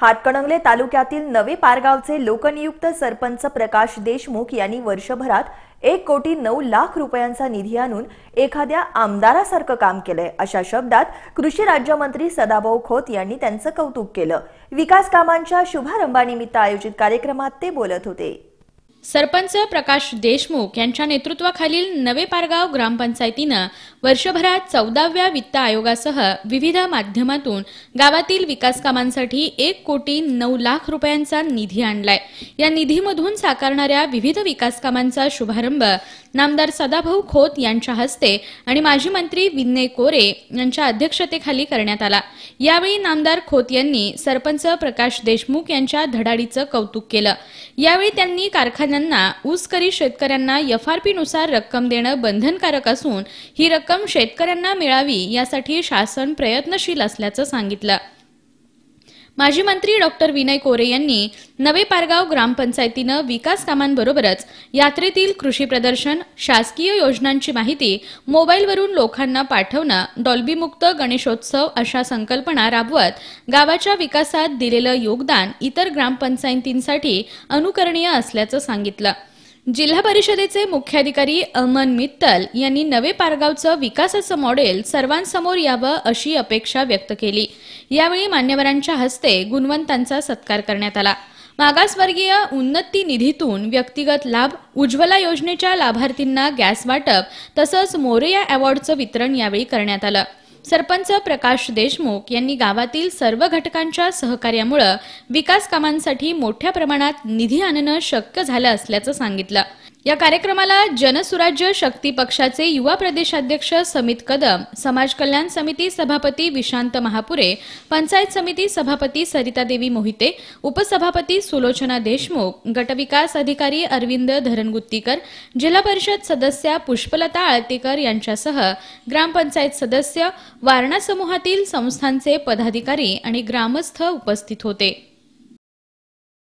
हातकणंगले तालुक्यातील नवे पारगावचे लोकनियुक्त सरपंच प्रकाश देशमुख यांनी वर्षभरात एक कोटी नऊ लाख रुपयांचा निधी आणून एखाद्या आमदारासारखं काम केलंय. अशा शब्दात कृषी राज्यमंत्री सदाभाऊ खोत यांनी त्यांचं कौतुक केलं. विकास कामांच्या शुभारंभानिमित्त आयोजित कार्यक्रमात ते बोलत होते. सरपंच प्रकाश देशमुख यांच्या नेतृत्वाखालील नवे पारगाव ग्रामपंचायतीनं वर्षभरात चौदाव्या वित्त आयोगासह विविध माध्यमातून गावातील विकास कामांसाठी एक कोटी नऊ लाख रुपयांचा निधी आणलाय. या निधीमधून साकारणाऱ्या विविध विकास कामांचा शुभारंभ नामदार सदाभाऊ खोत यांच्या हस्ते आणि माजी मंत्री विनय कोरे यांच्या अध्यक्षतेखाली करण्यात आला. यावेळी नामदार खोत यांनी सरपंच प्रकाश देशमुख यांच्या धडाडीचं कौतुक केलं. यावेळी त्यांनी कारखान्या कारखान्यांना ऊसकरी शेतकऱ्यांना एफआरपी नुसार रक्कम देणं बंधनकारक असून ही रक्कम शेतकऱ्यांना मिळावी यासाठी शासन प्रयत्नशील असल्याचं सांगितलं. माजी मंत्री डॉक्टर विनय कोरे यांनी नवे पारगाव ग्रामपंचायतीनं विकास कामांबरोबरच यात्रेतील कृषी प्रदर्शन शासकीय योजनांची माहिती मोबाईलवरून लोकांना पाठवणं डॉल्बीमुक्त गणेशोत्सव अशा संकल्पना राबवत गावाच्या विकासात दिलेलं योगदान इतर ग्रामपंचायतींसाठी अनुकरणीय असल्याचं सांगितलं. जिल्हा परिषदेचे मुख्याधिकारी अमन मित्तल यांनी नवे पारगावचं विकासाचं मॉडेल सर्वांसमोर यावं अशी अपेक्षा व्यक्त केली. यावेळी मान्यवरांच्या हस्ते गुणवंतांचा सत्कार करण्यात आला. मागासवर्गीय उन्नती निधीतून व्यक्तिगत लाभ उज्ज्वला योजनेच्या लाभार्थींना गॅस वाटप तसंच मोरया अवॉर्डचं वितरण यावेळी करण्यात आलं. सरपंच प्रकाश देशमुख यांनी गावातील सर्व घटकांच्या सहकार्यामुळे विकास कामांसाठी मोठ्या प्रमाणात निधी आणणं शक्य झालं असल्याचं सांगितलं. या कार्यक्रमाला जनसुराज्य शक्ती पक्षाचे युवा प्रदेशाध्यक्ष समित कदम समाज कल्याण समिती सभापती विशांत महापुरे पंचायत समिती सभापती सरितादेवी मोहिते उपसभापती सुलोचना देशमुख गटविकास अधिकारी अरविंद धरणगुत्तीकर जिल्हा परिषद सदस्या पुष्पलता आळतेकर यांच्यासह ग्रामपंचायत सदस्य वारणा समूहातील संस्थांचे पदाधिकारी आणि ग्रामस्थ उपस्थित होते.